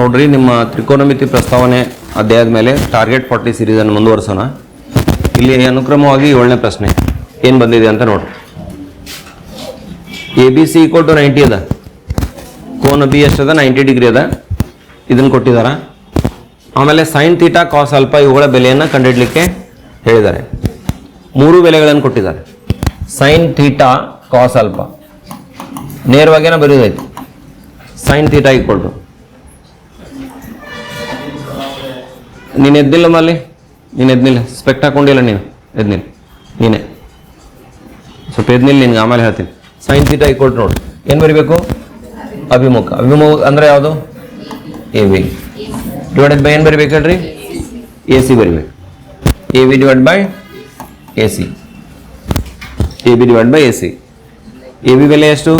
ನೋಡ್ರಿ, ನಿಮ್ಮ ತ್ರಿಕೋನಮಿತಿ ಪ್ರಸ್ತಾವನೆ ಅಧ್ಯಾಯದ ಮೇಲೆ ಟಾರ್ಗೆಟ್ ಫಾರ್ಟಿ ಸೀರೀಸನ್ನು ಮುಂದುವರಿಸೋಣ. ಇಲ್ಲಿ ಅನುಕ್ರಮವಾಗಿ ಏಳನೇ ಪ್ರಶ್ನೆ, ಏನು ಬಂದಿದೆ ಅಂತ ನೋಡ್ರಿ. A B C equal to ninety ಅದ. ಕೋನ ಬಿ ಎಷ್ಟದ ನೈಂಟಿ ಡಿಗ್ರಿ ಅದ. ಇದನ್ನು ಕೊಟ್ಟಿದಾರ. ಆಮೇಲೆ ಸೈನ್ ತೀಟಾ ಕಾಸ್ ಅಲ್ಪ ಇವುಗಳ ಬೆಲೆಯನ್ನು ಕಂಡುಹಿಡಲಿಕ್ಕೆ ಹೇಳಿದ್ದಾರೆ. ಮೂರು ಬೆಲೆಗಳನ್ನು ಕೊಟ್ಟಿದ್ದಾರೆ. ಸೈನ್ ಥೀಟಾ ಕಾಸ್ ಅಲ್ಪ ನೇರವಾಗೇನ ಬರೆಯೋದಾಯ್ತು ಸೈನ್ ಥೀಟಾ ಈಕ್ವಲ್ ಟು ನೀನು ಎದ್ದಿಲ್ಲ ಮಲ್ಲಿ ನೀನು ಎದ್ನಿಲ್ಲ ಸ್ಪೆಕ್ಟ್ ಹಾಕೊಂಡಿಲ್ಲ ನೀನು. ಎದ್ನಿಲ್ಲ ನೀನೇ. ಸ್ವಲ್ಪ ಎದ್ನಿಲ್ಲ ನಿನ್ಗೆ, ಆಮೇಲೆ ಹೇಳ್ತೀನಿ. ಸೈನ್ ತೀಟಾ ಈಕ್ವಲ್ ನೋಡು. ಏನು ಬರಿಬೇಕು? ಅಭಿಮುಖ. ಅಭಿಮುಖ ಅಂದರೆ ಯಾವುದು? ಎ ವಿ ಡಿವೈಡೆಡ್ ಬೈ ಏನು ಬರಿಬೇಕು ಹೇಳ್ರಿ? ಎ ಸಿ ಬರಿಬೇಕು. A B divide by A C A B divide by A C A B ಬೆಲೆ ಎಷ್ಟು?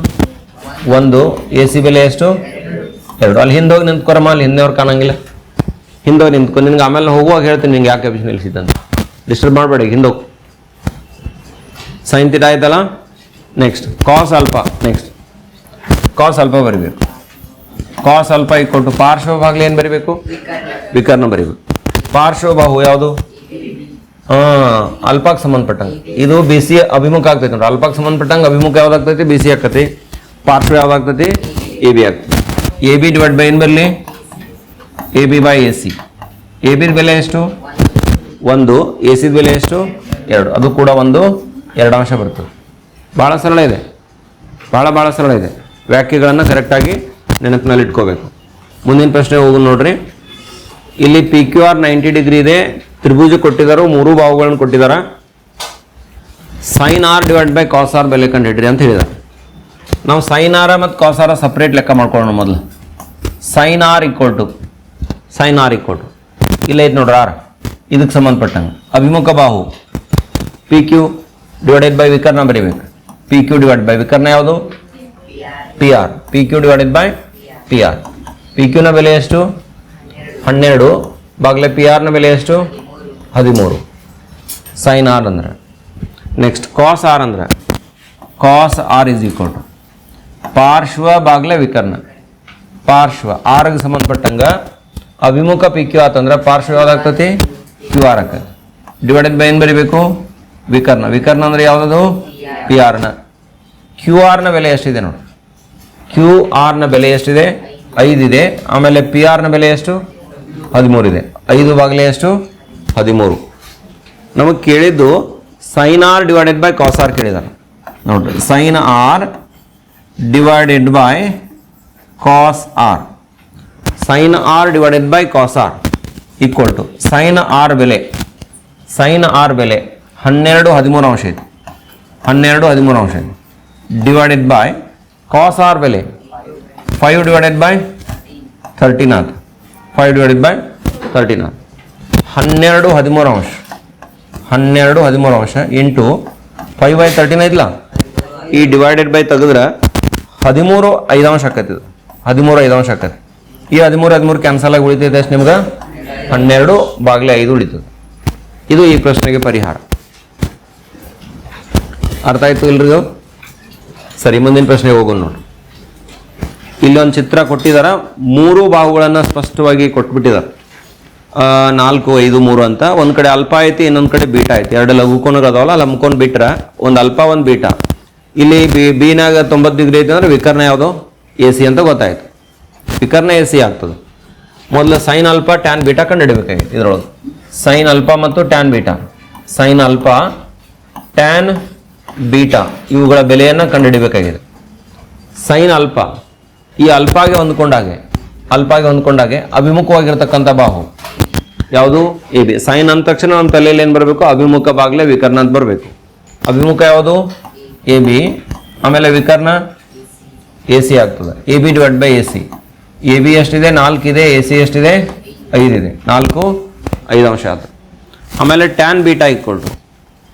ಒಂದು. ಎ ಸಿ ಬೆಲೆ ಎಷ್ಟು? ಎರಡು. ಅಲ್ಲಿ ಹಿಂದೆ ಹೋಗಿ ನಿಂತ್ಕೊರಮ್ಮ. ಅಲ್ಲಿ ಹಿಂದೆ ಅವ್ರು ಕಾಣಂಗಿಲ್ಲ. ಹಿಂದೆ ನಿಂತ್ಕೊ ನಿನ್ಗೆ ಆಮೇಲೆ ಹೋಗುವಾಗ ಹೇಳ್ತೀನಿ ನಿಂಗೆ ಯಾಕೆ ಅಭಿಷ್ ನಿಲ್ಲಿಸಿದ್ದಂತ. ಡಿಸ್ಟರ್ಬ್ ಮಾಡಬೇಡಿ ಹಿಂದೆ ಹೋಗಿ ಸೈನ್ ತಿಟ ಆಯ್ತಲ್ಲ? Next cos alpha next cos ಅಲ್ಪ ಬರಿಬೇಕು. ಕಾಸ್ ಅಲ್ಪ ಕೊಟ್ಟು ಪಾರ್ಶ್ವ ಭಾಗಲಿ ಏನು ಬರಿಬೇಕು? ವಿಕರ್ಣ ಬರಿಬೇಕು. ಪಾರ್ಶ್ವ ಬಾಹು ಯಾವುದು? ಹಾಂ ಅಲ್ಪಕ್ಕೆ ಸಂಬಂಧಪಟ್ಟಂಗೆ. ಇದು ಬಿಸಿ ಅಭಿಮುಖ ಆಗ್ತೈತೆ ನೋಡ್ರಿ ಅಲ್ಪಕ್ಕೆ ಸಂಬಂಧಪಟ್ಟಂಗೆ ಅಭಿಮುಖ ಯಾವ್ದಾಗ್ತೈತಿ ಬಿ ಸಿ ಆಗ್ತೈತಿ. ಪಾರ್ಶ್ವ ಯಾವ್ದಾಗ್ತೈತಿ ಎ ಬಿ ಆಗ್ತೈತಿ. ಎ ಬಿ ಡಿವೈಡ್ ಬೈ ಏನು ಬರಲಿ? A B by A C A B ಬೆಲೆ ಎಷ್ಟು? ಒಂದು ಎ ಸಿದ ಬೆಲೆ ಎಷ್ಟು? ಎರಡು. ಅದು ಕೂಡ ಒಂದು ಎರಡು ಅಂಶ ಬರ್ತದೆ ಭಾಳ ಸರಳ ಇದೆ. ಭಾಳ ಭಾಳ ಸರಳ ಇದೆ. ವ್ಯಾಖ್ಯೆಗಳನ್ನು ಕರೆಕ್ಟಾಗಿ ನೆನಪಿನಲ್ಲಿ ಇಟ್ಕೋಬೇಕು. ಮುಂದಿನ ಪ್ರಶ್ನೆ ಹೋಗು ನೋಡ್ರಿ. ಇಲ್ಲಿ P Q R ninety degree ಇದೆ. ತ್ರಿಭುಜ ಕೊಟ್ಟಿದ್ದಾರೆ ಮೂರು ಬಾಹುಗಳನ್ನು ಕೊಟ್ಟಿದ್ದಾರೆ sine R divide by cos R ಬೆಲೆ ಕಂಡಿಡ್ರಿ ಅಂತ ಹೇಳಿದ್ದಾರೆ ನಾವು ಸೈನ್ ಆರ ಮತ್ತು ಕಾಸ್ ಆರ ಸಪ್ರೇಟ್ ಲೆಕ್ಕ ಮಾಡ್ಕೊಳ್ಳೋಣ ಮೊದಲು. Sine R equal to sine R equal to ಇಲ್ಲ ಐತೆ ನೋಡ್ರಿ ಆರ್. ಇದಕ್ಕೆ ಸಂಬಂಧಪಟ್ಟಂಗೆ. ಅಭಿಮುಖ ಬಾಹು. ಪಿ ಕ್ಯೂ ಡಿವೈಡೆಡ್ ಬೈ ವಿಕರ್ಣ ಬರೀಬೇಕು. ಪಿ ಕ್ಯೂ ಡಿವೈಡ್ ಬೈ ವಿಕರ್ಣ ಯಾವುದು? P R P Q divided by P R P ಕ್ಯೂನ ಬೆಲೆ ಎಷ್ಟು? ಹನ್ನೆರಡು. ಬಾಗ್ಲೆ ಪಿ ಆರ್ನ ಬೆಲೆ ಎಷ್ಟು? ಹದಿಮೂರು. ಸೈನ್ ಆರ್ ಅಂದ್ರೆ. ನೆಕ್ಸ್ಟ್ ಕಾಸ್ ಆರ್ ಅಂದ್ರೆ. Cos R is equal to ಪಾರ್ಶ್ವ ಬಾಗ್ಲೆ ವಿಕರ್ಣ ಪಾರ್ಶ್ವ. ಆರ್ಗೆ ಸಂಬಂಧಪಟ್ಟಂಗ ಅಭಿಮುಖ ಪಿ ಕ್ಯೂ ಆತಂದ್ರೆ ಪಾರ್ಶ್ವ ಯಾವ್ದಾಗ್ತತಿ ಕ್ಯೂ ಆರ್ ಆಗ್ತದೆ ಡಿವೈಡೆಡ್ ಬೈ ಏನು ಬರಿಬೇಕು? ವಿಕರ್ಣ. ವಿಕರ್ಣ ಅಂದ್ರೆ ಯಾವ್ದದು? ಪಿ ಆರ್ನ ಕ್ಯೂ ಆರ್ನ ಬೆಲೆ ಎಷ್ಟಿದೆ ನೋಡಿ. ಕ್ಯೂ ಆರ್ನ ಬೆಲೆ ಎಷ್ಟಿದೆ? ಐದಿದೆ ಆಮೇಲೆ ಪಿ ಆರ್ನ ಬೆಲೆ ಎಷ್ಟು? ಹದಿಮೂರು ಇದೆ. ಐದು ಬಾಗಿಲೆ ಎಷ್ಟು? ಹದಿಮೂರು. ನಮಗೆ ಕೇಳಿದ್ದು sine R divided by cos R ಕೇಳಿದಾರೆ. ನೋಡ್ರಿ. Sine R divided by cos R sine R divided by cos R equal to sine R ಬೆಲೆ ಸೈನ್ ಆರ್ ಬೆಲೆ ಹನ್ನೆರಡು ಹದಿಮೂರು ಅಂಶ ಇದೆ ಹನ್ನೆರಡು ಹದಿಮೂರು ಅಂಶ ಇದೆ ಡಿವೈಡೆಡ್ ಬೈ ಕಾಸ್ ಆರ್ ಬೆಲೆ ಫೈವ್ ಡಿವೈಡೆಡ್ ಬೈ ಥರ್ಟೀನ್ ಆತು ಫೈವ್ ಡಿವೈಡೆಡ್ ಬೈ ತರ್ಟೀನ್ ಆತು ಹನ್ನೆರಡು ಹದಿಮೂರು ಅಂಶ, ಹನ್ನೆರಡು ಹದಿಮೂರು ಅಂಶ ಇಂಟು ಫೈವ್ ಬೈ ತರ್ಟೀನ್ ಐತ್ಲ? ಈ ಡಿವೈಡೆಡ್ ಬೈ ತೆಗೆದ್ರೆ ಹದಿಮೂರು ಐದಾಂಶ ಆಕೈತಿ ಇದು. ಹದಿಮೂರು ಐದಾಂಶ ಆಕೈತಿ. ಈ ಹದಿಮೂರು ಹದಿಮೂರು ಕ್ಯಾನ್ಸಲ್ ಆಗಿ ಉಳಿತೈತೆ ಅಷ್ಟು ನಿಮ್ಗೆ? ಹನ್ನೆರಡು ಬಾಗಿಲೆ ಐದು ಉಳಿತದೆ ಇದು ಈ ಪ್ರಶ್ನೆಗೆ ಪರಿಹಾರ. ಅರ್ಥ ಆಯ್ತು ಇಲ್ರಿ ಸರಿ, ಮುಂದಿನ ಪ್ರಶ್ನೆಗೆ ಹೋಗೋಣ ನೋಡಿ. ಇಲ್ಲೊಂದು ಚಿತ್ರ ಕೊಟ್ಟಿದಾರ, ಮೂರು ಬಾಹುಗಳನ್ನು ಸ್ಪಷ್ಟವಾಗಿ ಕೊಟ್ಬಿಟ್ಟಿದ್ದಾರೆ ನಾಲ್ಕು, ಐದು, ಮೂರು ಅಂತ. ಒಂದು ಕಡೆ ಅಲ್ಪ ಐತಿ ಇನ್ನೊಂದು ಕಡೆ ಬೀಟ ಐತಿ ಎರಡು ಲಘುಕೋನಗಳು ಅದಾವಲ್ಲ ಅಮ್ಕೊಂಡು ಬಿಟ್ರೆ ಒಂದು ಅಲ್ಪ, ಒಂದು ಬೀಟ. ಇಲ್ಲಿ ಬಿ ಬೀನಾಗ ತೊಂಬತ್ತು ಡಿಗ್ರಿ ಐತಿ ಅಂದ್ರೆ ವಿಕರ್ಣ ಯಾವುದು? ಎ ಸಿ ಅಂತ ಗೊತ್ತಾಯ್ತು. ವಿಕರ್ಣ ಎ ಸಿ ಆಗ್ತದೆ. ಮೊದಲು ಸೈನ್ ಅಲ್ಪ ಟ್ಯಾನ್ ಬೀಟಾ ಕಂಡು ಇದರೊಳಗೆ. ಇದ್ರೊಳಗೆ ಸೈನ್ ಅಲ್ಪ ಮತ್ತು tan beta sine alpha tan beta ಇವುಗಳ ಬೆಲೆಯನ್ನು ಕಂಡುಹಿಡಬೇಕಾಗಿದೆ. ಸೈನ್ ಅಲ್ಪ ಈ ಅಲ್ಪಾಗೆ ಹೊಂದ್ಕೊಂಡಾಗೆ ಅಲ್ಪಾಗೆ ಹೊಂದ್ಕೊಂಡಾಗೆ ಅಭಿಮುಖವಾಗಿರ್ತಕ್ಕಂಥ ಬಾಹು. ಯಾವುದು? A B. ಸೈನ್ ಅಂದ ತಕ್ಷಣ ನಮ್ಮ ತಲೆಯಲ್ಲಿ ಏನು ಬರಬೇಕು? ಅಭಿಮುಖ ಬಾಗಲೇ ವಿಕರ್ಣ ಅಂತ ಬರಬೇಕು. ಅಭಿಮುಖ ಯಾವುದು? A B. ಆಮೇಲೆ ವಿಕರ್ಣ ಎ ಸಿ ಆಗ್ತದೆ. A B divide by A C. A B ಎಷ್ಟಿದೆ? ನಾಲ್ಕು ಇದೆ, ಎ ಸಿ ಎಷ್ಟಿದೆ? ಐದಿದೆ ನಾಲ್ಕು, ಐದು ಅಂಶ ಆದ ಆಮೇಲೆ ಟ್ಯಾನ್ ಬೀಟಾ ಇಕ್ಕೊಳ್ರು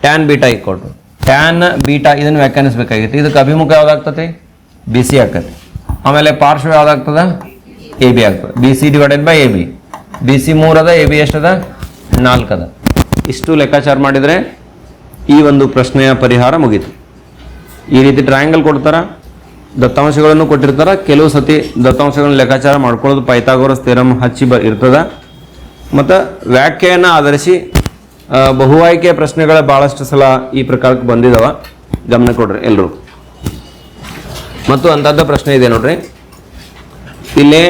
ಟ್ಯಾನ್ ಬೀಟಾ ಇಕ್ಕೊಳ್ರು ಟ್ಯಾನ್ ಬೀಟಾ ಇದನ್ನು ವ್ಯಾಖ್ಯಾನಿಸ್ಬೇಕಾಗಿತ್ತು. ಇದಕ್ಕೆ ಅಭಿಮುಖ ಯಾವ್ದಾಗ್ತದೆ? ಬಿ ಸಿ ಆಗ್ತದೆ. ಆಮೇಲೆ ಪಾರ್ಶ್ವ ಯಾವ್ದಾಗ್ತದ? ಎ ಬಿ ಆಗ್ತದೆ. B C divided by A B B C ಮೂರದ A B ಎಷ್ಟದ ನಾಲ್ಕದ ಇಷ್ಟು ಲೆಕ್ಕಾಚಾರ ಮಾಡಿದರೆ ಈ ಒಂದು ಪ್ರಶ್ನೆಯ ಪರಿಹಾರ ಮುಗೀತು. ಈ ರೀತಿ ಟ್ರಯಾಂಗಲ್ ಕೊಡ್ತಾರ? ದತ್ತಾಂಶಗಳನ್ನು ಕೊಟ್ಟಿರ್ತಾರೆ. ಕೆಲವು ಸತಿ ದತ್ತಾಂಶಗಳನ್ನ ಲೆಕ್ಕಾಚಾರ ಮಾಡ್ಕೊಳ್ಳೋದು ಪೈಥಾಗೋರಸ್ ಥಿಯರಮ್ ಹಚ್ಚಿ ಬ ಇರ್ತದ. ಮತ್ತು ವ್ಯಾಖ್ಯೆಯನ್ನು ಆಧರಿಸಿ ಆ, ಬಹು ಆಯ್ಕೆ ಪ್ರಶ್ನೆಗಳ ಭಾಳಷ್ಟು ಸಲ ಈ ಪ್ರಕಾರಕ್ಕೆ ಬಂದಿದಾವ. ಗಮನ ಕೊಡ್ರಿ ಎಲ್ಲರೂ ಮತ್ತು ಅಂಥದ್ದು ಪ್ರಶ್ನೆ ಇದೆ ನೋಡ್ರಿ. ಇಲ್ಲಿ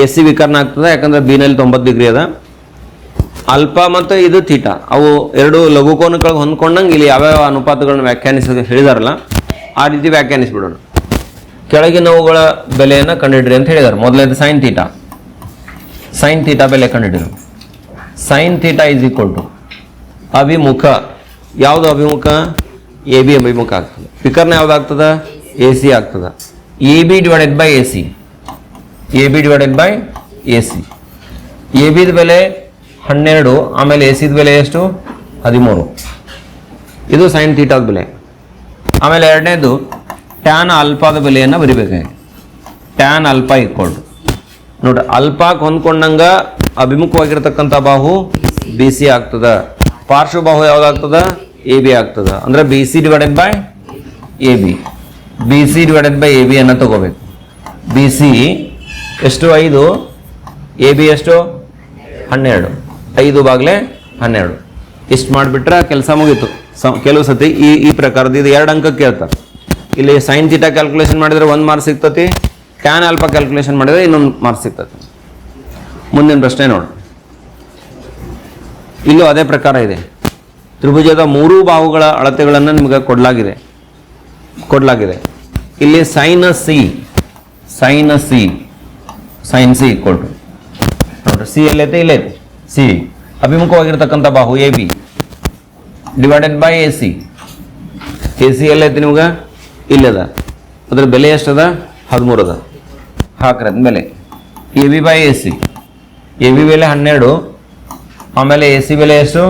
ಎ ಸಿ ವಿಕರ್ಣ ಆಗ್ತದೆ ಯಾಕಂದ್ರೆ ಬಿನಲ್ಲಿ ತೊಂಬತ್ತು ಡಿಗ್ರಿ ಅದ. ಅಲ್ಪ ಮತ್ತು ಇದು ತೀಟ ಅವು ಎರಡು ಲಘುಕೋನಗಳಿಗೆ ಹೊಂದ್ಕೊಂಡಂಗೆ ಇಲ್ಲಿ ಯಾವ್ಯಾವ ಅನುಪಾತಗಳನ್ನು ವ್ಯಾಖ್ಯಾನಿಸೋದು ಹೇಳಿದಾರಲ್ಲ ಆ ರೀತಿ ವ್ಯಾಖ್ಯಾನಿಸ್ಬಿಡೋಣ. ಕೆಳಗಿನವುಗಳ ಬೆಲೆಯನ್ನು ಕಂಡುಹಿಡ್ರಿ ಅಂತ ಹೇಳಿದ್ದಾರೆ ಮೊದಲನೇದು ಸೈನ್ ಥೀಟಾ ಸೈನ್ ಥೀಟಾ ಬೆಲೆ ಕಂಡುಹಿಡಿದ್ರು sine theta is equal to ಅಭಿಮುಖ. ಯಾವುದು ಅಭಿಮುಖ? ಎ ಬಿ ಅಭಿಮುಖ ಆಗ್ತದೆ. ವಿಕರ್ಣ ಯಾವುದಾಗ್ತದ ಎ ಸಿ ಆಗ್ತದ. A B divided by A C A B divided by A C A ಬಿದ ಬೆಲೆ ಹನ್ನೆರಡು, ಆಮೇಲೆ ಎ ಸಿದ ಬೆಲೆ ಎಷ್ಟು? ಹದಿಮೂರು. ಇದು ಸೈನ್ ತೀಟಾದ ಬೆಲೆ. ಆಮೇಲೆ ಎರಡನೇದು ಟ್ಯಾನ್ ಅಲ್ಪಾದ ಬೆಲೆಯನ್ನು ಬರಿಬೇಕಾಗಿ ಟ್ಯಾನ್ ಅಲ್ಪ ಇಕ್ವಲ್ ನೋಡ್ರಿ ಅಲ್ಪಾಕ್ ಹೊಂದ್ಕೊಂಡಂಗ ಅಭಿಮುಖವಾಗಿರ್ತಕ್ಕಂಥ ಬಾಹು ಬಿ ಸಿ ಆಗ್ತದ. ಪಾರ್ಶ್ವಬಾಹು ಯಾವ್ದಾಗ್ತದ? ಎ ಬಿ ಆಗ್ತದ. ಅಂದ್ರೆ B C divided by A B B C divided by A B ಅನ್ನ ತಗೋಬೇಕು. ಬಿ ಸಿ ಎಷ್ಟು? ಐದು. ಎ ಬಿ ಎಷ್ಟು? ಹನ್ನೆರಡು. ಐದು ಬಾಗ್ಲೆ ಹನ್ನೆರಡು. ಇಷ್ಟು ಮಾಡಿಬಿಟ್ರೆ ಕೆಲಸ ಮುಗೀತು. ಕೆಲವು ಸತಿ ಈ ಈ ಪ್ರಕಾರದ ಇದು ಎರಡು ಅಂಕ ಕೇಳ್ತಾರೆ. ಇಲ್ಲಿ ಸೈನ್ ಥೀಟಾ ಕ್ಯಾಲ್ಕುಲೇಷನ್ ಮಾಡಿದ್ರೆ ಒಂದು ಮಾರ್ಕ್ ಸಿಗ್ತತಿ ಕ್ಯಾನ್ ಆಲ್ಫಾ ಕ್ಯಾಲ್ಕುಲೇಷನ್ ಮಾಡಿದರೆ ಇನ್ನೊಂದು ಮಾರ್ಕ್ಸ್ ಸಿಗ್ತತಿ. ಮುಂದಿನ ಪ್ರಶ್ನೆ ನೋಡಿ. ಇಲ್ಲೂ ಅದೇ ಪ್ರಕಾರ ಇದೆ. ತ್ರಿಭುಜದ ಮೂರೂ ಬಾಹುಗಳ ಅಳತೆಗಳನ್ನು ನಿಮಗೆ ಕೊಡಲಾಗಿದೆ. ಕೊಡಲಾಗಿದೆ. ಇಲ್ಲಿ sine C sine C sine C ಕೊಟ್ಟು ನೋಡ್ರಿ ಸಿ ಎಲ್ಲೈತೆ, ಇಲ್ಲೈತೆ? ಸಿ ಅಭಿಮುಖವಾಗಿರ್ತಕ್ಕಂಥ ಬಾಹು A B divided by A C A C ಎಲ್ಲೈತೆ ನಿಮ್ಗೆ? ಇಲ್ಲದ? ಅದ್ರ ಬೆಲೆ ಎಷ್ಟದ? ಹದಿಮೂರು ಅದ ಹಾಕ್ರಿ ಅದ್ನ ಬೆಲೆ A B by A C A B ಬೆಲೆ ಹನ್ನೆರಡು, ಆಮೇಲೆ ಎ ಸಿ ಬೆಲೆ ಎಷ್ಟು?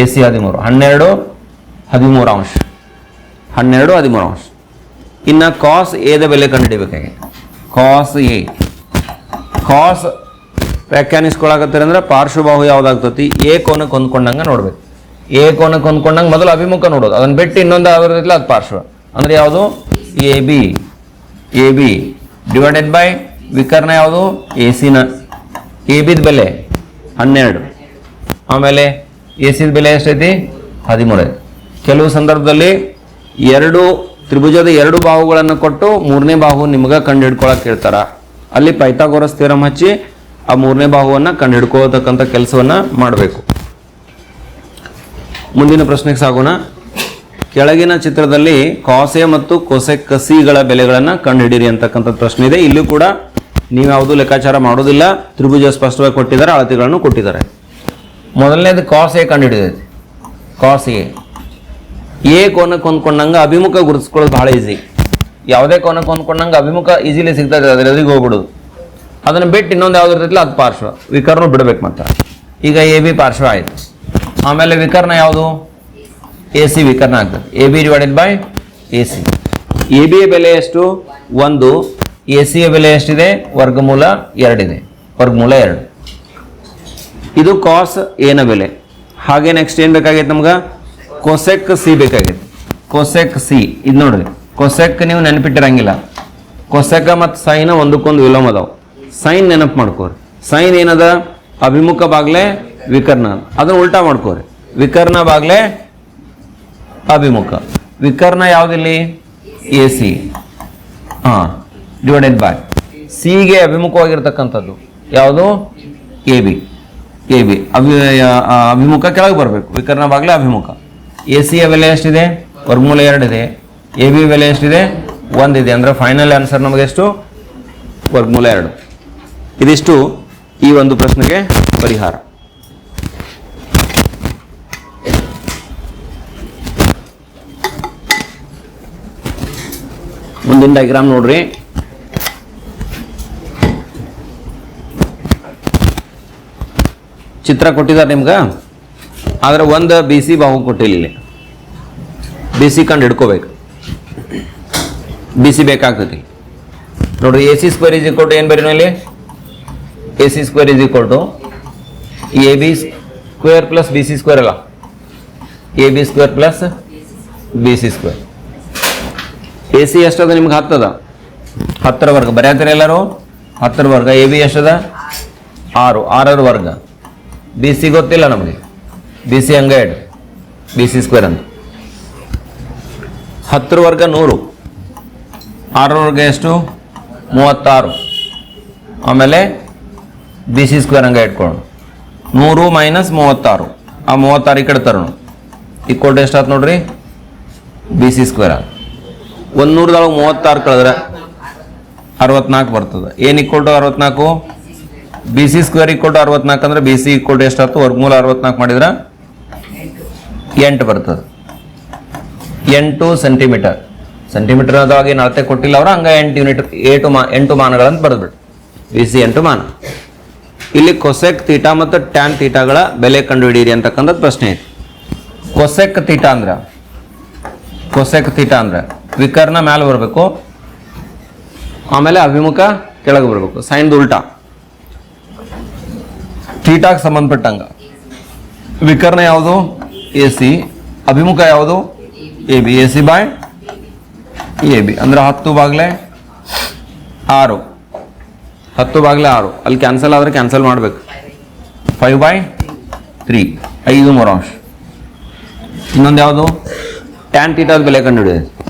ಎ ಸಿ ಹದಿಮೂರು. ಹನ್ನೆರಡು, ಹದಿಮೂರು ಅಂಶ. ಹನ್ನೆರಡು, ಹದಿಮೂರು ಅಂಶ. ಇನ್ನು ಕಾಸ್ ಎದ ಬೆಲೆ ಕಂಡುಹಿಡಿಬೇಕಾಗಿ ಕಾಸ್ ಎ ಕಾಸ್ ವ್ಯಾಖ್ಯಾನಿಸ್ಕೊಳಕತ್ತೀರಿ ಅಂದ್ರೆ ಪಾರ್ಶ್ವಬಾಹು ಯಾವ್ದಾಗ್ತತಿ? ಎ ಕೋನಕ್ಕೆ ಹೊಂದ್ಕೊಂಡಂಗೆ ನೋಡ್ಬೇಕು. ಎ ಕೋನಕ್ಕೆ ಹೊಂದ್ಕೊಂಡಂಗೆ ಮೊದಲು ಅಭಿಮುಖ ನೋಡೋದು. ಅದನ್ನ ಬಿಟ್ಟು ಇನ್ನೊಂದು ಯಾವ್ದಿರತ್ತಿಲ್ಲ ಅದು ಪಾರ್ಶ್ವ. ಅಂದ್ರೆ ಯಾವುದು? A B A B divided by ವಿಕರ್ಣ ಯಾವುದು? ಎ ಸಿನ ಎ ಬಿದ ಬೆಲೆ ಹನ್ನೆರಡು. ಆಮೇಲೆ ಎ ಸಿದ ಬೆಲೆ ಎಷ್ಟೈತಿ? ಹದಿಮೂರು ಕೆಲವು ಸಂದರ್ಭದಲ್ಲಿ ಎರಡು ತ್ರಿಭುಜದ ಎರಡು ಬಾಹುಗಳನ್ನು ಕೊಟ್ಟು ಮೂರನೇ ಬಾಹು ನಿಮ್ಗೆ ಕಂಡು ಹಿಡ್ಕೊಳಕ್ ಹೇಳ್ತಾರ. ಅಲ್ಲಿ ಪೈಥಾಗೋರಸ್ ಥಿಯರಮ್ ಹಚ್ಚಿ ಆ ಮೂರನೇ ಬಾಹುವನ್ನು ಕಂಡು ಕೆಲಸವನ್ನು ಕೆಲಸವನ್ನ ಮಾಡಬೇಕು. ಮುಂದಿನ ಪ್ರಶ್ನೆಗೆ ಸಾಗೋಣ. ಕೆಳಗಿನ ಚಿತ್ರದಲ್ಲಿ ಕಾಸೆ ಮತ್ತು ಕೊಸೆ ಕಸಿಗಳ ಬೆಲೆಗಳನ್ನು ಕಂಡುಹಿಡಿಯಿರಿ ಅಂತಕ್ಕಂಥ ಪ್ರಶ್ನೆ ಇದೆ. ಇಲ್ಲೂ ಕೂಡ ನೀವು ಯಾವುದೂ ಲೆಕ್ಕಾಚಾರ ಮಾಡೋದಿಲ್ಲ. ತ್ರಿಭುಜ ಸ್ಪಷ್ಟವಾಗಿ ಕೊಟ್ಟಿದ್ದಾರೆ ಅಳತೆಗಳನ್ನು ಕೊಟ್ಟಿದ್ದಾರೆ. ಮೊದಲನೇದು ಕಾಸ್ ಎ ಕಂಡುಹಿಡಿದೈತಿ ಕಾಸ್. ಎ ಎ ಕೋನಕ್ಕೆ ಹೊಂದ್ಕೊಂಡಂಗೆ ಅಭಿಮುಖ ಗುರುತಿಸ್ಕೊಳ್ಳೋದು ಭಾಳ ಈಸಿ. ಯಾವುದೇ ಕೋನಕ್ಕೆ ಹೊಂದ್ಕೊಂಡಂಗೆ ಅಭಿಮುಖ ಈಸಿಲಿ ಸಿಗ್ತದೆ ಅದ್ರ ಎದುರಿಗೆ ಹೋಗ್ಬಿಡೋದು. ಅದನ್ನು ಬಿಟ್ಟು ಇನ್ನೊಂದು ಯಾವ್ದು ಇರ್ತೈತಿಲ್ಲ ಅದು ಪಾರ್ಶ್ವ. ವಿಕರ್ಣ ಬಿಡಬೇಕು ಮತ್ತೆ. ಈಗ ಎ ಬಿ ಪಾರ್ಶ್ವ ಆಯಿತು. ಆಮೇಲೆ ವಿಕರ್ಣ ಯಾವುದು? ಎ ಸಿ ವಿಕರ್ಣ ಆಗ್ತದೆ. A B divided by A C. A B ಬೆಲೆ ಎಷ್ಟು? ಒಂದು. ಎ ಸಿಯ ಬೆಲೆ ಎಷ್ಟಿದೆ? ವರ್ಗಮೂಲ ಎರಡಿದೆ. ವರ್ಗಮೂಲ ಎರಡು. ಇದು ಕಾಸ್ ಏನ ಬೆಲೆ. ಹಾಗೆ ನೆಕ್ಸ್ಟ್ ಏನು ಬೇಕಾಗೈತೆ ನಮ್ಗೆ? ಕೊಸೆಕ್ ಸಿ ಬೇಕಾಗೈತೆ ಕೊಸೆಕ್ ಸಿ ಇದು ನೋಡ್ರಿ. ಕೊಸೆಕ್ ನೀವು ನೆನಪಿಟ್ಟಿರಂಗಿಲ್ಲ. ಕೊಸೆಕ ಮತ್ತು ಸೈನ ಒಂದಕ್ಕೊಂದು ವಿಲೋಮ ಅದಾವ. ಸೈನ್ ನೆನಪು ಮಾಡ್ಕೋರಿ. ಸೈನ್ ಏನದ? ಅಭಿಮುಖ ಬಾಗ್ಲೆ ವಿಕರ್ಣ. ಅದನ್ನು ಉಲ್ಟಾ ಮಾಡ್ಕೋರಿ. ವಿಕರ್ಣ ಬಾಗ್ಲೆ ಅಭಿಮುಖ. ವಿಕರ್ಣ ಯಾವುದಿಲ್ಲಿ? A C. ಹಾಂ ಡಿವೈಡೆಡ್ ಬೈ ಸಿಗೆ ಅಭಿಮುಖವಾಗಿರ್ತಕ್ಕಂಥದ್ದು. ಯಾವುದು? ಎ ಬಿ ಎ ಬಿ ಅಭಿ ಅಭಿಮುಖ ಕೆಳಗೆ ಬರಬೇಕು. ವಿಕರ್ಣವಾಗಲೇ ಅಭಿಮುಖ. ಎ ಸಿಯ ಬೆಲೆ ಎಷ್ಟಿದೆ? ವರ್ಮೂಲ ಎರಡಿದೆ ಎ ಬಿ ಬೆಲೆ ಎಷ್ಟಿದೆ? ಒಂದಿದೆ ಅಂದರೆ ಫೈನಲ್ ಆನ್ಸರ್ ನಮಗೆ ಎಷ್ಟು? ವರ್ಗಮೂಲ ಎರಡು. ಇದಿಷ್ಟು ಈ ಒಂದು ಪ್ರಶ್ನೆಗೆ ಪರಿಹಾರ. ಮುಂದಿನ ಡೈಗ್ರಾಮ್ ನೋಡ್ರಿ. ಚಿತ್ರ ಕೊಟ್ಟಿದ್ದಾರೆ ನಿಮ್ಗೆ? ಆದರೆ ಒಂದು ಬಿ ಸಿ ಬಾಹು ಕೊಟ್ಟಿಲ್ಲ ಬಿ ಸಿ ಕಂಡು ಹಿಡ್ಕೋಬೇಕು. ಬಿ ಸಿ ಬೇಕಾಗ್ತೈತಿ. ನೋಡ್ರಿ A C square is equal to ಏನು ಬರೀ ಇಲ್ಲಿ? A C square is equal to A B square plus B C square ಅಲ್ಲ? A B square plus B C square A C ಎಷ್ಟದ ನಿಮ್ಗೆ ಹತ್ತದ? ಹತ್ತರ ವರ್ಗ. ಬರೆಯತ್ತೀರಿ ಎಲ್ಲರೂ? ಹತ್ತರ ವರ್ಗ. ಎ ಬಿ ಎಷ್ಟದ? ಆರು. ಆರರ ವರ್ಗ. ಬಿ ಸಿ ಗೊತ್ತಿಲ್ಲ ನಮಗೆ. ಬಿ ಸಿ ಹಂಗೆ ಎರಡು. ಬಿ ಸಿ ಸ್ಕ್ವೇರ್ ಅಂತ. ಹತ್ತರ ವರ್ಗ ನೂರು. ಆರರ ವರ್ಗ ಎಷ್ಟು? ಮೂವತ್ತಾರು. ಆಮೇಲೆ ಬಿ ಸಿ ಸ್ಕ್ವೇರ್ ಹಂಗೆ ಇಟ್ಕೊಳ್ಳೋಣ. ನೂರು ಮೈನಸ್ ಮೂವತ್ತಾರು. ಆ ಮೂವತ್ತಾರು ಈ ಕಡೆ ತರೋಣ. ಈಕ್ವಲ್ ಟು ಎಷ್ಟಾಯ್ತು ನೋಡ್ರಿ? ಬಿ ಸಿ ಸ್ಕ್ವೇರ್ ಆದ ಒಂದು ನೂರದೊಳಗೆ ಮೂವತ್ತಾರು ಕಳೆದ್ರೆ ಅರವತ್ನಾಲ್ಕು ಬರ್ತದೆ. ಏನು ಈಕ್ವಲ್ ಟು ಅರವತ್ನಾಲ್ಕು? B C square equal to ಅರವತ್ನಾಲ್ಕು ಅಂದ್ರೆ ಬಿ ಸಿ ಈಕ್ವಲ್ ಟು ಎಷ್ಟಾಯ್ತು? ವರ್ಗಮೂಲ ಅರವತ್ನಾಲ್ಕು ಮಾಡಿದ್ರೆ ಎಂಟು ಬರ್ತದೆ. ಎಂಟು ಸೆಂಟಿಮೀಟರ್ ಸೆಂಟಿಮೀಟರ್ ಅದಾಗಿ ಅಳತೆ ಕೊಟ್ಟಿಲ್ಲ ಅವ್ರ, ಹಂಗೆ ಎಂಟು ಯೂನಿಟ್ ಏಟು ಮಾ, ಎಂಟು ಮಾನಗಳಂತ ಬರೆದ್ಬಿಟ್ಟು ಬಿ ಸಿ ಎಂಟು ಮಾನ. ಇಲ್ಲಿ ಕೊಸೆಕ್ ತೀಟಾ ಮತ್ತು ಟ್ಯಾನ್ ತೀಟಾಗಳ ಬೆಲೆ ಕಂಡುಹಿಡಿಯಿರಿ ಅಂತಕ್ಕಂಥದ್ದು ಪ್ರಶ್ನೆ ಇದೆ. ಕೊಸೆಕ್ ತೀಟಾ ಅಂದ್ರೆ ಕೊಸೆಕ್ ತೀಟ ಅಂದ್ರೆ ವಿಕರ್ನ ಮ್ಯಾಲೆ ಬರಬೇಕು. ಆಮೇಲೆ ಅಭಿಮುಖ ಕೆಳಗೆ ಬರಬೇಕು. ಸೈನ್ದು ಉಲ್ಟಾ. ಥೀಟಾಗೆ ಸಂಬಂಧಪಟ್ಟಂಗ. ವಿಕರ್ಣ ಯಾವುದು? ಎ ಸಿ ಅಭಿಮುಖ ಯಾವುದು? A B A C by A B ಅಂದ್ರೆ ಹತ್ತು ಬಾಗ್ಲೆ ಆರು. ಹತ್ತು ಬಾಗ್ಲೆ ಆರು. ಅಲ್ಲಿ ಕ್ಯಾನ್ಸಲ್ ಆದರೆ ಕ್ಯಾನ್ಸಲ್ ಮಾಡಬೇಕು. ಫೈವ್ ಬೈ ತ್ರೀ ಐದು ಮೂರು ಅಂಶ ಇನ್ನೊಂದು ಯಾವುದು? ಟ್ಯಾನ್ ಟೀಟಾದ ಬೆಲೆ ಕಂಡುಹಿಡಿಯೋದು.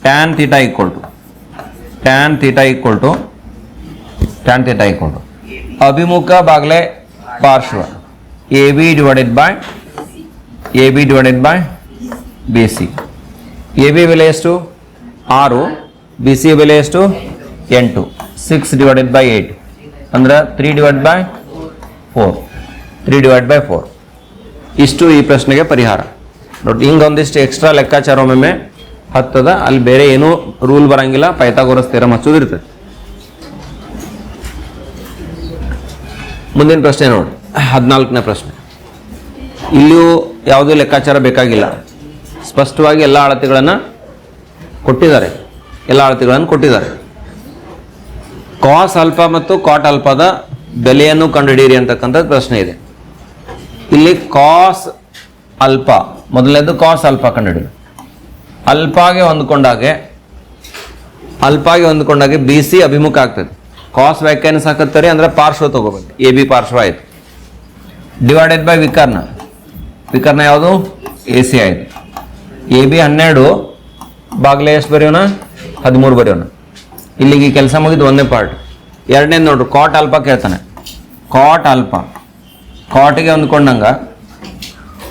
Tan theta equal to tan theta equal to tan theta equal to ಅಭಿಮುಖ ಬಾಗ್ಲೆ ಪಾರ್ಶ್ವ A B divided by A B divided by B C A B ಬೆಲೆ ಎಷ್ಟು ಆರು ಬಿ ಸಿ ಬೆಲೆ ಎಷ್ಟು ಎಂಟು ಸಿಕ್ಸ್ ಡಿವೈಡೆಡ್ ಬೈ ಏಯ್ಟ್ ಅಂದ್ರೆ three divide by four three divide by four ಇಷ್ಟು ಈ ಪ್ರಶ್ನೆಗೆ ಪರಿಹಾರ ನೋಡಿ ಹಿಂಗೆ ಒಂದಿಷ್ಟು ಎಕ್ಸ್ಟ್ರಾ ಲೆಕ್ಕಾಚಾರ ಒಮ್ಮೊಮ್ಮೆ ಹತ್ತದ, ಅಲ್ಲಿ ಬೇರೆ ಏನೂ ರೂಲ್ ಬರಂಗಿಲ್ಲ ಪೈತಾಗೋರಸ್ ಥಿಯರಮ್ ಹಚ್ಚೋದಿರ್ತದೆ ಮುಂದಿನ ಪ್ರಶ್ನೆ ನೋಡಿ. ಹದಿನಾಲ್ಕನೇ ಪ್ರಶ್ನೆ. ಇಲ್ಲಿಯೂ ಯಾವುದೂ ಲೆಕ್ಕಾಚಾರ ಬೇಕಾಗಿಲ್ಲ. ಸ್ಪಷ್ಟವಾಗಿ ಎಲ್ಲ ಅಳತೆಗಳನ್ನು ಕೊಟ್ಟಿದ್ದಾರೆ. ಎಲ್ಲ ಅಳತೆಗಳನ್ನು ಕೊಟ್ಟಿದ್ದಾರೆ. ಕಾಸ್ ಅಲ್ಪ ಮತ್ತು ಕಾಟ್ ಅಲ್ಪದ ಬೆಲೆಯನ್ನು ಕಂಡುಹಿಡಿಯಿರಿ ಅಂತಕ್ಕಂಥದ್ದು ಪ್ರಶ್ನೆ ಇದೆ. ಇಲ್ಲಿ ಕಾಸ್ ಅಲ್ಪ ಮೊದಲನೇದು ಕಾಸ್ ಅಲ್ಪ ಕಂಡುಹಿಡಿದು ಅಲ್ಪಾಗೆ ಹೊಂದ್ಕೊಂಡಾಗೆ ಅಲ್ಪಾಗೆ ಹೊಂದ್ಕೊಂಡಾಗೆ ಬಿ ಸಿ ಅಭಿಮುಖ ಆಗ್ತದೆ. ಕಾಸ್ ವ್ಯಾಖ್ಯಾನಿಸಾಕತ್ತಾರೆ ಅಂದ್ರೆ ಪಾರ್ಶ್ವ ತಗೋಬೇಕು. ಎ ಬಿ ಪಾರ್ಶ್ವ ಆಯ್ತು. ಡಿವೈಡೆಡ್ ಬೈ ವಿಕರ್ಣ. ವಿಕರ್ಣ ಯಾವುದು? ಎ ಸಿ ಆಯಿತು. ಎ ಬಿ ಹನ್ನೆರಡು. ಬಾಗ್ಲೆ ಎಷ್ಟು ಬರೆಯೋಣ? ಹದಿಮೂರು ಬರೆಯೋಣ. ಇಲ್ಲಿಗೆ ಕೆಲಸ ಮುಗಿದು ಒಂದೇ ಪಾರ್ಟ್ ಎರಡನೇದು ನೋಡ್ರಿ ಕಾಟ್ ಅಲ್ಪ ಕೇಳ್ತಾನೆ. ಕಾಟ್ ಅಲ್ಪ. ಕಾಟಿಗೆ ಹೊಂದ್ಕೊಂಡಂಗ,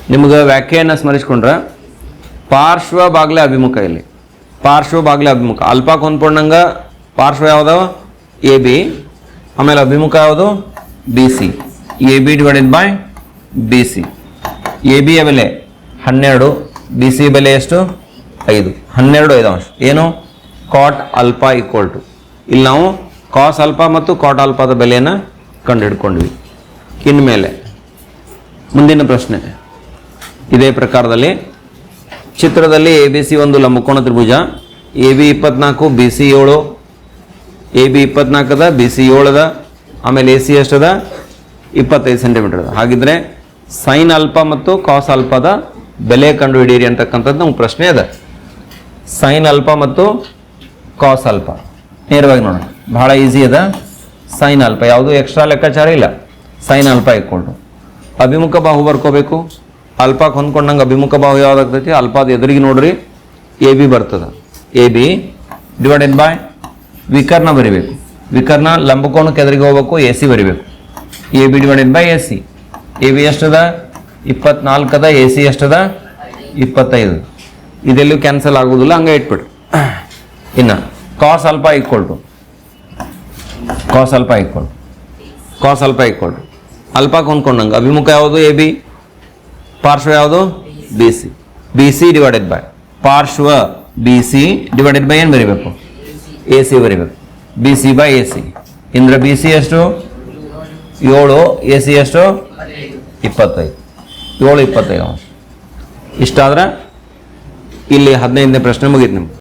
ನಿಮ್ಗೆ ವ್ಯಾಖ್ಯಾನ ಸ್ಮರಿಸ್ಕೊಂಡ್ರೆ ಪಾರ್ಶ್ವ ಬಾಗ್ಲೆ ಅಭಿಮುಖ ಇಲ್ಲಿ. ಪಾರ್ಶ್ವ ಬಾಗ್ಲೆ ಅಭಿಮುಖ. ಅಲ್ಪಕ್ಕೆ ಹೊಂದ್ಕೊಂಡಂಗ ಪಾರ್ಶ್ವ ಯಾವುದವ? A, B. ಆಮೇಲೆ ಅಭಿಮುಖ ಯಾವುದು? B, C. A, B divided by B, C. A ಬಿಯ ಬೆಲೆ ಹನ್ನೆರಡು, ಬಿ, ಸಿ ಬೆಲೆ ಎಷ್ಟು? ಐದು. ಹನ್ನೆರಡು ಐದು ಅಂಶ ಏನು? ಕಾಟ್ ಅಲ್ಪ ಈಕ್ವಲ್ ಟು ಇಲ್ಲಿ ನಾವು ಕಾಸ್ ಅಲ್ಪ ಮತ್ತು ಕಾಟ್ ಅಲ್ಪದ ಬೆಲೆಯನ್ನು ಕಂಡುಹಿಡ್ಕೊಂಡ್ವಿ. ಇನ್ಮೇಲೆ ಮುಂದಿನ ಪ್ರಶ್ನೆ. ಇದೇ ಪ್ರಕಾರದಲ್ಲಿ ಚಿತ್ರದಲ್ಲಿ ಎ ಬಿ ಸಿ ಒಂದು ಲಂಬಕೋಣ ತ್ರಿಭುಜ, ಎ ಬಿ ಇಪ್ಪತ್ನಾಲ್ಕು, ಬಿ ಸಿ ಏಳು, ಎ ಬಿ ಇಪ್ಪತ್ನಾಲ್ಕದ, ಬಿ ಸಿ ಏಳದ, ಆಮೇಲೆ ಎ ಸಿ ಎಷ್ಟದ ಇಪ್ಪತ್ತೈದು ಸೆಂಟಿಮೀಟರ್ ಅದ ಹಾಗಿದ್ರೆ ಸೈನ್ ಅಲ್ಪ ಮತ್ತು ಕಾಸ್ ಅಲ್ಪದ ಬೆಲೆ ಕಂಡುಹಿಡಿಯಿರಿ ಅಂತಕ್ಕಂಥದ್ದು ನಮ್ಗೆ ಪ್ರಶ್ನೆ ಅದ ಸೈನ್ ಅಲ್ಪ ಮತ್ತು ಕಾಸ್ ಅಲ್ಪ ನೇರವಾಗಿ ನೋಡೋಣ. ಬಹಳ ಈಸಿ ಅದ ಸೈನ್ ಅಲ್ಪ ಯಾವುದು ಎಕ್ಸ್ಟ್ರಾ ಲೆಕ್ಕಾಚಾರ ಇಲ್ಲ. ಸೈನ್ ಅಲ್ಪ ಇಟ್ಕೊಂಡು ಅಭಿಮುಖ ಬಾಹು ಬರ್ಕೋಬೇಕು. ಅಲ್ಪಕ್ಕೆ ಹೊಂದ್ಕೊಂಡಂಗೆ ಅಭಿಮುಖ ಬಾಹು ಯಾವ್ದಾಗ್ತೈತಿ? ಅಲ್ಪಾದ ಎದುರಿಗೆ ನೋಡ್ರಿ ಎ ಬಿ ಬರ್ತದೆ. ಎ ಬಿ ಡಿವೈಡೆಡ್ ಬೈ ವಿಕರ್ಣ ಬರಿಬೇಕು. ವಿಕರ್ಣ ಲಂಬಕೋಣಕ್ಕೆ ಎದುರಿಗೆ ಹೋಗ್ಬೇಕು ಎ ಸಿ ಬರಿಬೇಕು. A B divided by A C A B ಎಷ್ಟದ? ಇಪ್ಪತ್ನಾಲ್ಕದ ಎ ಸಿ ಎಷ್ಟದ? ಇಪ್ಪತ್ತೈದು. ಇದೆಲ್ಲೂ ಕ್ಯಾನ್ಸಲ್ ಆಗೋದಿಲ್ಲ, ಹಂಗೆ ಇಟ್ಬಿಡು ಇನ್ನು ಕಾಸ್ ಅಲ್ಪ ಈಕ್ವಲ್ ಕಾಸ್ ಅಲ್ಪ ಈಕ್ವಲ್ ಕಾಸ್ ಅಲ್ಪ ಈಕ್ವಲ್ ಟು ಅಲ್ಪಕ್ಕೆ ಹೊಂದ್ಕೊಂಡಂಗೆ, ಅಭಿಮುಖ ಯಾವುದು? ಎ ಬಿ ಪಾರ್ಶ್ವ ಯಾವುದು? B C B C divided by ಪಾರ್ಶ್ವ ಬಿ ಸಿ ಡಿವೈಡೆಡ್ ಬೈ ಏನು ಬರೀಬೇಕು? ಎ ಸಿ ಬರೀಬೇಕು. B C by A C Indra B C ಎಷ್ಟು? ಏಳು. ಎ ಸಿ ಎಷ್ಟು? ಇಪ್ಪತ್ತೈದು. ಏಳು, ಇಪ್ಪತ್ತೈದು. ಇಷ್ಟಾದ್ರೆ ಇಲ್ಲಿ ಹದಿನೈದನೇ ಪ್ರಶ್ನೆ ಮುಗೀತು ನಿಮ್ಗೆ.